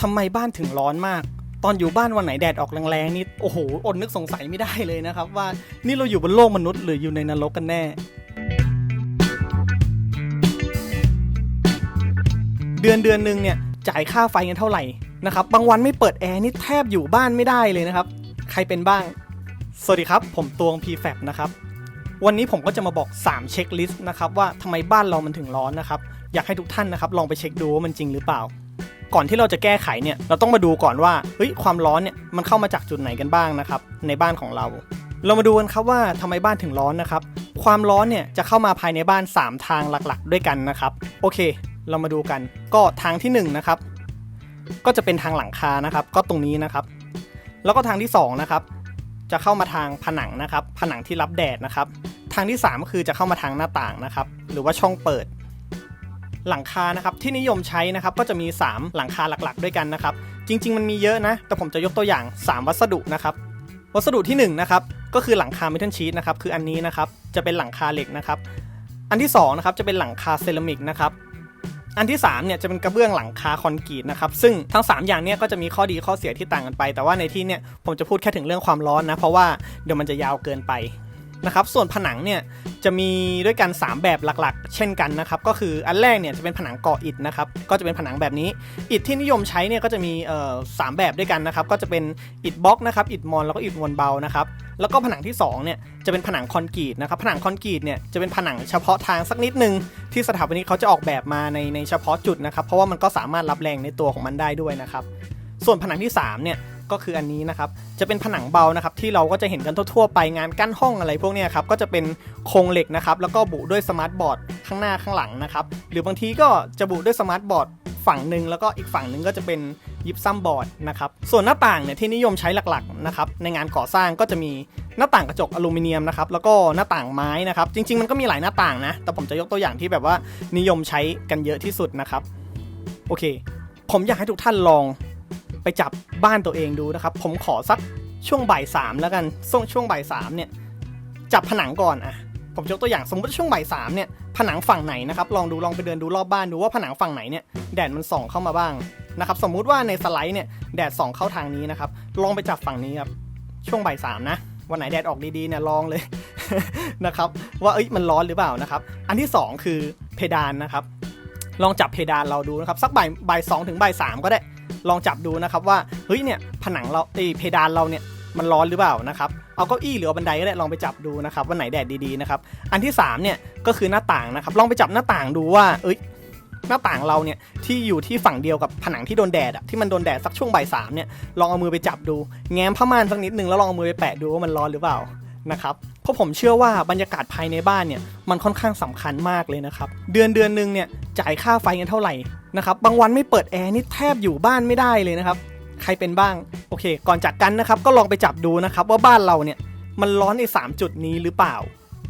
ทำไมบ้านถึงร้อนมาก ตอนอยู่บ้านวันไหนแดดออกแรงๆนี่โอ้โหอดนึกสงสัยไม่ได้เลยนะครับ ว่านี่เราอยู่บนโลกมนุษย์หรืออยู่ในนรกกันแน่เดือนเดือนหนึ่งเนี่ยจ่ายค่าไฟกันเท่าไหร่นะครับบางวันไม่เปิดแอร์นี่แทบอยู่บ้านไม่ได้เลยนะครับ ใครเป็นบ้าง สวัสดีครับ ผมตวง p f a b นะครับ วันนี้ผมก็จะมาบอก 3 เช็คลิสต์นะครับว่าทำไมบ้านเรามันถึงร้อนนะครับ อยากให้ทุกท่านนะครับลองไปเช็คดูว่ามันจริงหรือเปล่า ก่อนที่เราจะแก้ไขเนี่ยเราต้องมาดูก่อนว่าเฮ้ยความร้อนเนี่ยมันเข้ามาจากจุดไหนกันบ้างนะครับในบ้านของเรา เรามาดูกันครับว่าทำไมบ้านถึงร้อนนะครับความร้อนเนี่ยจะเข้ามาภายในบ้าน 3 ทางหลักๆ ด้วยกันนะครับ โอเค เรามาดูกันก็ทางที่1นะครับ ก็จะเป็นทางหลังคานะครับ ก็ตรงนี้นะครับ แล้วก็ทางที่2นะครับจะเข้ามาทางผนังนะครับ ผนังที่รับแดดนะครับ ทางที่3ก็คือจะเข้ามาทางหน้าต่างนะครับ หรือว่าช่องเปิด หลังคานะครับที่นิยมใช้นะครับก็จะมี 3 หลังคาหลักๆ ด้วยกันนะครับ จริง ๆ มันมีเยอะนะ แต่ผมจะยกตัวอย่าง 3 วัสดุนะครับ วัสดุที่1นะครับก็คือหลังคาเมทัลชีตนะครับคืออันนี้นะครับจะเป็นหลังคาเหล็กนะครับ อันที่2นะครับจะเป็นหลังคาเซรามิกนะครับอันที่3เนี่ยจะเป็นกระเบื้องหลังคาคอนกรีตนะครับซึ่งทั้ง 3 อย่างเนี่ยก็จะมีข้อดีข้อเสียที่ต่างกันไป แต่ว่าในที่เนี่ยผมจะพูดแค่ถึงเรื่องความร้อนนะ เพราะว่าเดี๋ยวมันจะยาวเกินไป นะครับส่วนผนังเนี่ยจะมีด้วยกัน 3 แบบหลักๆ เช่นกันนะครับก็คืออันแรกเนี่ยจะเป็นผนังก่ออิฐนะครับก็จะเป็นผนังแบบนี้ อิฐที่นิยมใช้เนี่ยก็จะมีเอ่อสามแบบด้วยกันนะครับก็จะเป็นอิฐบล็อกนะครับอิฐมอนแล้วก็อิฐมวลเบานะครับแล้วก็ผนังที่สองเนี่ยจะเป็นผนังคอนกรีตนะครับผนังคอนกรีตเนี่ยจะเป็นผนังเฉพาะทางสักนิดนึง ที่สถาปนิกเขาจะออกแบบมาในในเฉพาะจุดนะครับเพราะว่ามันก็สามารถรับแรงในตัวของมันได้ด้วยนะครับส่วนผนังที่สามเนี่ย ก็คืออันนี้นะครับ จะเป็นผนังเบานะครับที่เราก็จะเห็นกันทั่วๆไปงานกั้นห้องอะไรพวกนี้ครับก็จะเป็นโครงเหล็กนะครับแล้วก็บุด้วยสมาร์ทบอร์ดข้างหน้าข้างหลังนะครับหรือบางทีก็จะบุด้วยสมาร์ทบอร์ดฝั่งหนึ่งแล้วก็อีกฝั่งหนึ่งก็จะเป็นยิปซัมบอร์ดนะครับส่วนหน้าต่างเนี่ยที่นิยมใช้หลักๆนะครับในงานก่อสร้างก็จะมีหน้าต่างกระจกอลูมิเนียมนะครับแล้วก็หน้าต่างไม้นะครับจริง ๆ มันก็มีหลายหน้าต่างนะแต่ผมจะยกตัวอย่างที่แบบว่านิยมใช้กันเยอะที่สุดนะครับโอเค ผมอยากให้ทุกท่านลอง ไปจับบ้านตัวเองดูนะครับ ผมขอสักช่วงบ่ายสามแล้วกันช่วงช่วงบ่ายสามเนี่ยจับผนังก่อนอะผมยกตัวอย่างสมมติช่วงบ่ายสามเนี่ยผนังฝั่งไหนนะครับลองดูลองไปเดินดูรอบบ้านดูว่าผนังฝั่งไหนเนี่ยแดดมันส่องเข้ามาบ้างนะครับสมมุติว่าในสไลด์เนี่ยแดดส่องเข้าทางนี้นะครับลองไปจับฝั่งนี้ครับช่วงบ่ายสามนะวันไหนแดดออกดีๆเนี่ยลองเลยนะครับว่าเอ้ยมันร้อนหรือเปล่านะครับอันที่สองคือเพดานนะครับลองจับเพดานเราดูนะครับสักบ่ายบ่ายสองถึงบ่ายสามก็ได้ ลองจับดูนะครับว่าเฮ้ยเนี่ยผนังเราไอยเพดานเราเนี่ยมันร้อนหรือเปล่านะครับเอาเก้าอี้หรือเอาบันไดก็ได้ลองไปจับดูนะครับวันไหนแดดดีๆนะครับอันที่สามเนี่ยก็คือหน้าต่างนะครับลองไปจับหน้าต่างดูว่าเอ้ยหน้าต่างเราเนี่ยที่อยู่ที่ฝั่งเดียวกับผนังที่โดนแดดอะที่มันโดนแดดสักช่วงบ่ายสามเนี่ยลองเอามือไปจับดู แง้มผ้าม่านสักนิดนึงแล้วลองเอามือไปแปะดูว่ามันร้อนหรือเปล่านะครับเพราะผมเชื่อว่าบรรยากาศภายในบ้านเนี่ยมันค่อนข้างสำคัญมากเลยนะครับเดือนเดือนหนึ่งเนี่ยจ่ายค่าไฟกันเท่าไหร่ นะครับบางวันไม่เปิดแอร์นี่แทบอยู่บ้านไม่ได้เลยนะครับ ใครเป็นบ้างโอเค ก่อนจากกันนะครับก็ลองไปจับดูนะครับว่าบ้านเราเนี่ยมันร้อนใน3จุดนี้หรือเปล่า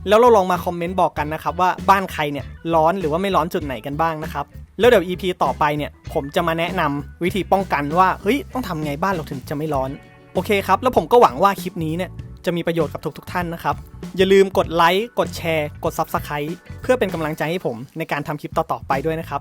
แล้วเราลองมาคอมเมนต์บอกกันนะครับว่าบ้านใครเนี่ยร้อนหรือว่าไม่ร้อนจุดไหนกันบ้างนะครับแล้วเดี๋ยว EP ต่อไปเนี่ยผมจะมาแนะนำวิธีป้องกันว่าเฮ้ยต้องทำไงบ้านเราถึงจะไม่ร้อน โอเคครับ แล้วผมก็หวังว่าคลิปนี้เนี่ยจะมีประโยชน์กับทุกๆทท่านนะครับ อย่าลืมกดไลค์กดแชร์ กด Subscribe เพื่อเป็นกำลังใจให้ผมในการทำคลิปต่อ ๆ ไปด้วยนะครับ